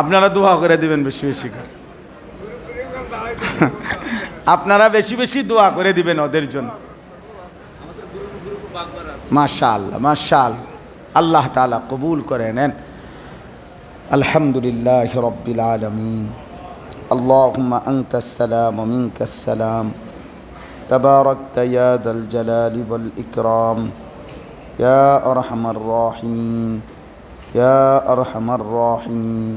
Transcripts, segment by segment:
আপনারা দোয়া করে দিবেন বেশি বেশি করে আপনারা বেশি বেশি দোয়া করে দিবেন ওদের জন্য মাশাল মাশাল আল্লাহ তালা কবুল করে নেন আলহামদুলিল্লাহ রব্বিল আলমিন اللهم أنت السلام ومنك السلام تباركت يا ذا الجلال والإكرام يا أرحم الراحمين يا أرحم الراحمين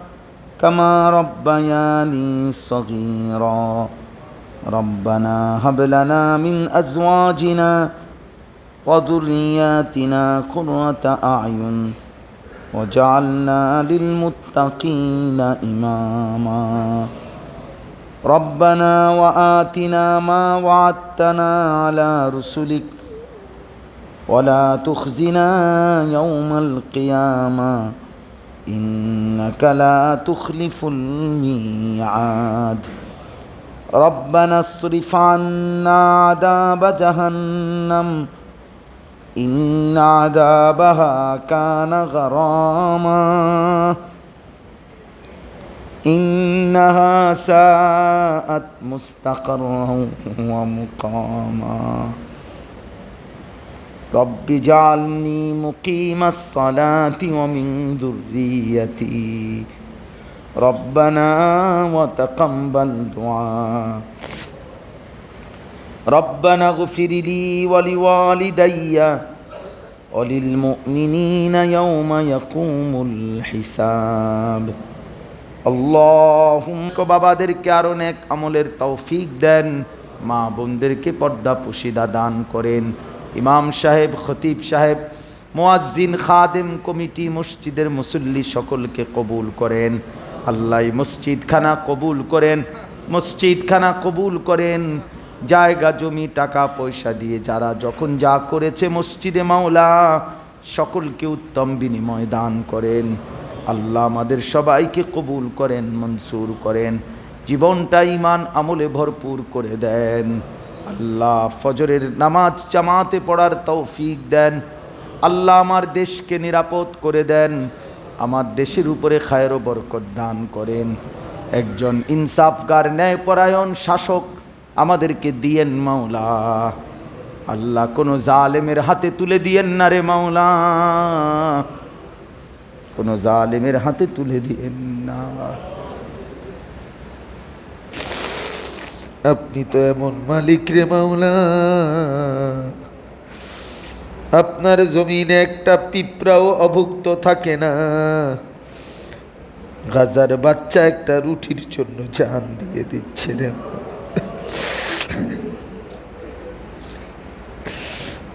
كما ربياني صغيرا. ربنا هب لنا من أزواجنا وذرياتنا قرة أعين وجعلنا للمتقين إماما. ربنا وآتنا ما وعدتنا على رسلك ولا تخزنا يوم القيامة. إنك لا تخلف الميعاد. ربنا اصرف عنا عذاب جهنم. إن عذابها كان غراما. إنها ساءت مستقرا ومقاما. رب اجعلني مقيم الصلاة ومن ذريتي ربنا وتقبل دعاء ربنا اغفر لي ولوالدي وللمؤمنين يوم يقوم الحساب اللهم বাবাদেরকে আরো অনেক আমলের তৌফিক দেন মা বোনদেরকে পর্দা পুশিদা দান করেন ইমাম সাহেব, খতিব সাহেব, মোয়াজ্জিন খাদেম কমিটি মসজিদের মুসল্লি সকলকে কবুল করেন। আল্লাহ মসজিদখানা কবুল করেন, মসজিদখানা কবুল করেন। জায়গা, জমি, টাকা, পয়সা দিয়ে যারা যখন যা করেছে মসজিদে মাওলা, সকলকে উত্তম বিনিময় দান করেন। আল্লাহ আমাদের সবাইকে কবুল করেন, মনসুর করেন। জীবনটা ইমান আমলে ভরপুর করে দেন। আল্লাহ ফজরের নামাজ জামাতে পড়ার তৌফিক দেন। আল্লাহ আমার দেশকে নিরাপদ করে দেন। আমার দেশের উপরে খায়ের বরকত দান করেন। একজন ইনসাফগার, ন্যায়পরায়ণ শাসক আমাদেরকে দিয়েন মাওলা। আল্লাহ কোনো জালেমের হাতে তুলে দিয়েন না রে মাওলা। কোনো জালেমের হাতে তুলে দিয়েন না। আপনি তো এমন মালিক রে মাওলা। আপনার জমিনে একটা পিঁপড়াও অভুক্ত থাকে না। গাজার বাচ্চা একটা রুটির জন্য জান দিয়ে দিচ্ছিলেন।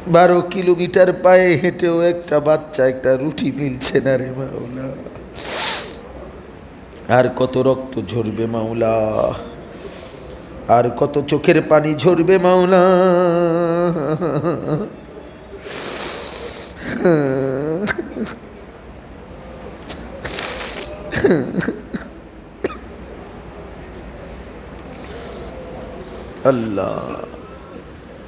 বারো কিলোমিটার পায়ে হেঁটেও একটা বাচ্চা, একটা রুটি মিলছে না রে মাওলা। আর কত রক্ত ঝরবে মাওলা। আর কত চোখের পানি ঝরবে মাওলা। আল্লাহ।